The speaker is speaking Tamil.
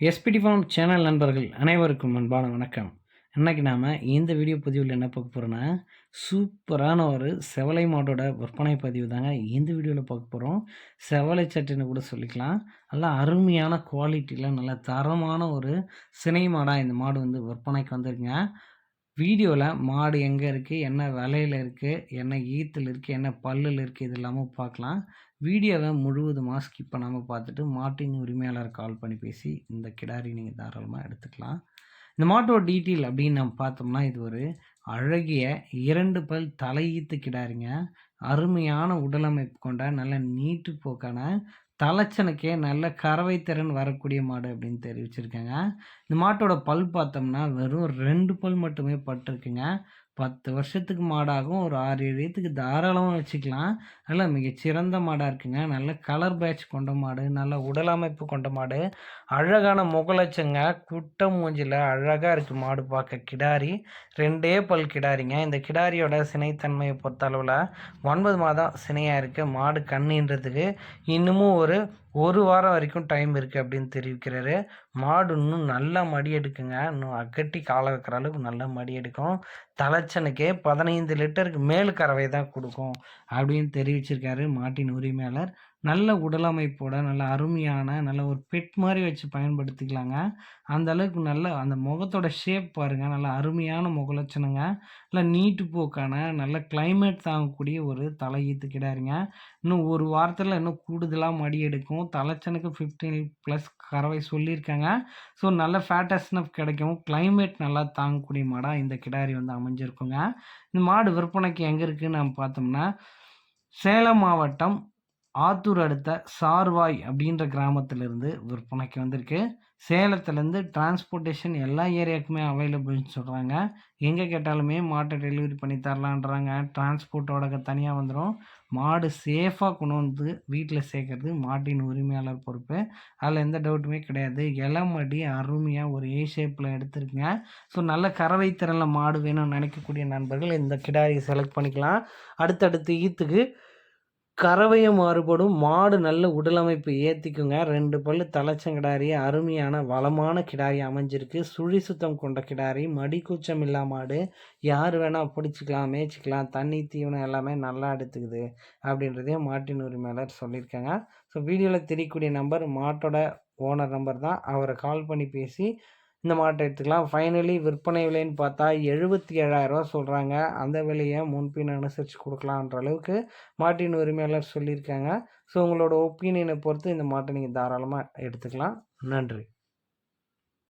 எஸ்பிடி ஃபார்ம் சேனல் நண்பர்கள் அனைவருக்கும் அன்பான வணக்கம். இன்றைக்கி நாம் இந்த வீடியோ பதிவில் என்ன பார்க்க போகிறோன்னா சூப்பரான ஒரு செவலை மாட்டோட விற்பனை பதிவு தாங்க இந்த வீடியோவில் பார்க்க போகிறோம் செவலை சட்டுன்னு கூட சொல்லிக்கலாம். நல்லா அருமையான குவாலிட்டியில் நல்ல தரமான ஒரு சினை மாடாக இந்த மாடு வந்து விற்பனைக்கு வந்திருக்குங்க. வீடியோவில் மாடு எங்கே இருக்குது என்ன விலையில் இருக்குது என்ன ஈத்தில் இருக்குது என்ன பல்லில் இருக்குது இது இல்லாமல் பார்க்கலாம் வீடியோவை முழுவதுமாக ஸ்கிப் பண்ணாமல் பார்த்துட்டு மாட்டின் உரிமையாளர் கால் பண்ணி பேசி இந்த கிடாரி நீங்கள் தாராளமாக எடுத்துக்கலாம். இந்த மாட்டோட டீட்டெயில் அப்படின்னு நம்ம பார்த்தோம்னா இது ஒரு அழகிய இரண்டு பல் தலையீத்து கிடாரிங்க. அருமையான உடலமைப்பு கொண்ட நல்ல நீட்டு போக்கான தலைச்சனுக்கே நல்ல கறவை திறன் வரக்கூடிய மாடு அப்படின்னு தெரிவிச்சிருக்கேங்க. இந்த மாட்டோட பல் பார்த்தோம்னா வெறும் ரெண்டு பல் மட்டுமே பட்டிருக்குங்க. பத்து வருஷத்துக்கு மாடாகும் ஒரு ஆறு ஏழு தாராளமாக வச்சுக்கலாம். நல்லா மிகச்சிறந்த மாடாக இருக்குங்க. நல்ல கலர் பேட்ச் கொண்ட மாடு நல்ல உடல் அமைப்பு கொண்ட மாடு. அழகான முகலட்சங்க. குட்டம் மூஞ்சில் அழகாக இருக்குது மாடு பார்க்க. கிடாரி ரெண்டே பல் கிடாரிங்க. இந்த கிடாரியோட சினைத்தன்மையை பொறுத்த அளவில் ஒன்பது மாதம் சினையாக இருக்குது மாடு கண்ணுன்றதுக்கு இன்னமும் ஒரு ஒரு வாரம் வரைக்கும் டைம் இருக்குது அப்படின்னு தெரிவிக்கிறாரு. மாடு இன்னும் நல்லா மடி எடுக்குங்க. இன்னும் அகட்டி காலை வைக்கிற அளவுக்கு நல்லா மடி எடுக்கும். தலை தலைச்சனுக்கே பதினைந்து லிட்டருக்கு மேல் கறவை தான் கொடுக்கும் அப்படின்னு தெரிவிச்சிருக்காரு மாட்டின் உரிமையாளர் நல்ல உடலமைப்போட நல்ல அருமையான நல்ல ஒரு பெட் மாதிரி வச்சு பயன்படுத்திக்கலாங்க. அந்த அளவுக்கு நல்ல அந்த முகத்தோட ஷேப் பாருங்கள் நல்ல அருமையான முகலட்சணங்க நல்ல நீட்டு போக்கான நல்ல கிளைமேட் தாங்கக்கூடிய ஒரு தலையீத்து கிடாருங்க இன்னும் ஒரு வாரத்தில் இன்னும் கூடுதலாக மடி எடுக்கும். தலைச்சனுக்கு ஃபிஃப்டீன் ப்ளஸ் கறவை சொல்லியிருக்காங்க. ஸோ நல்ல ஃபேட்டஸ்னப் கிடைக்கும். கிளைமேட் நல்லா தாங்கக்கூடிய மாடாக இந்த கிடாரி வந்து அமைஞ்சிருக்குங்க. இந்த மாடு விற்பனைக்கு எங்கே இருக்குதுன்னு நம்ம பார்த்தோம்னா சேலம் மாவட்டம் ஆத்தூர் அடுத்த சார்வாய் அப்படின்ற கிராமத்திலிருந்து விற்பனைக்கு வந்திருக்கு. சேலத்துலேருந்து டிரான்ஸ்போர்ட்டேஷன் எல்லா ஏரியாவுக்குமே அவைலபிள்னு சொல்கிறாங்க எங்கே கேட்டாலுமே மாட்டை டெலிவரி பண்ணி தரலான்றாங்க. டிரான்ஸ்போர்ட்டோட தனியாக வந்துடும் மாடு சேஃபாக கொண்டு வந்து வீட்டில் சேர்க்கறது மாட்டின் உரிமையாளர் பொறுப்பு. அதில் எந்த டவுட்டுமே கிடையாது. இளமடி அருமையாக ஒரு ஏ ஷேப்பில் எடுத்துருக்குங்க. ஸோ நல்ல கறவை திறனில் மாடு வேணும்னு நினைக்கக்கூடிய நண்பர்கள் இந்த கிடாரியை செலக்ட் பண்ணிக்கலாம். அடுத்தடுத்து ஈத்துக்கு கறவையை மாறுபடும் மாடு நல்ல உடலமைப்பு ஏற்றிக்குங்க ரெண்டு பல்லு தலைச்சங்கிடாரி அருமையான வளமான கிடாரி அமைஞ்சிருக்கு. சுழி சுத்தம் கொண்ட கிடாரி மடி கூச்சம் இல்லா மாடு. யார் வேணால் பிடிச்சிக்கலாம் மேய்ச்சிக்கலாம். தண்ணி தீவனம் எல்லாமே நல்லா எடுத்துக்குது அப்படின்றதையும் மாட்டின் உரிமையாளர் சொல்லியிருக்காங்க. ஸோ வீடியோவில் தெரியக்கூடிய நம்பர் மாட்டோட ஓனர் நம்பர் தான். அவரை கால் பண்ணி பேசி இந்த மாட்டை எடுத்துக்கலாம். ஃபைனலி விற்பனை விலைன்னு பார்த்தா எழுபத்தி ஏழாயிரரூவா சொல்கிறாங்க அந்த விலையை முன்பின் அனுசரித்து கொடுக்கலான்ற அளவுக்கு மாட்டின் உரிமையாளர் சொல்லியிருக்காங்க. ஸோ உங்களோட ஒப்பீனியனை பொறுத்து இந்த மாட்டை நீங்கள் தாராளமாக எடுத்துக்கலாம். நன்றி.